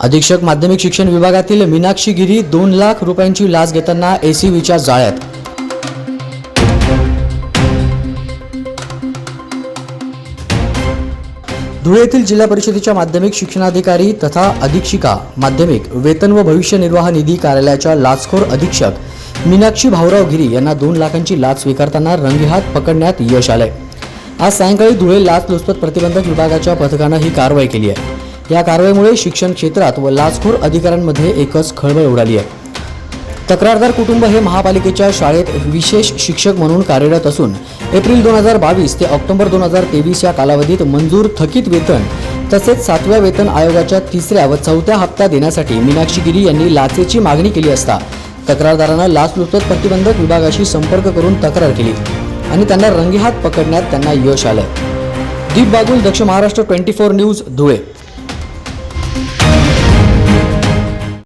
अधीक्षक माध्यमिक शिक्षण विभागातील मीनाक्षी गिरी दोन लाख रुपयांची लाच घेताना एसीव्हीच्या जाळ्यात. धुळे येथील जिल्हा परिषदेच्या माध्यमिक शिक्षणाधिकारी तथा अधीक्षिका माध्यमिक वेतन व भविष्य निर्वाह निधी कार्यालयाच्या लाचखोर अधीक्षक मीनाक्षी भाऊराव गिरी यांना दोन लाखांची लाच स्वीकारताना रंगेहात पकडण्यात यश आलंय. आज सायंकाळी धुळे लाचलुचपत प्रतिबंधक विभागाच्या पथकानं ही कारवाई केली आहे. या कारवाईमुळे शिक्षण क्षेत्रात व लाचखोर अधिकाऱ्यांमध्ये एकच खळबळ उडाली आहे. तक्रारदार कुटुंब हे महापालिकेच्या शाळेत विशेष शिक्षक म्हणून कार्यरत असून एप्रिल दोन हजार बावीस ते ऑक्टोबर दोन हजार तेवीस या कालावधीत मंजूर थकीत वेतन तसेच सातव्या वेतन आयोगाच्या तिसऱ्या व चौथ्या हप्ता देण्यासाठी मीनाक्षी गिरी यांनी लाचेची मागणी केली असता तक्रारदारांना लाचलुचपत प्रतिबंधक विभागाशी संपर्क करून तक्रार केली आणि त्यांना रंगेहात पकडण्यात त्यांना यश आलं. Deep Bagul Daksh Maharashtra twenty four news Dhule.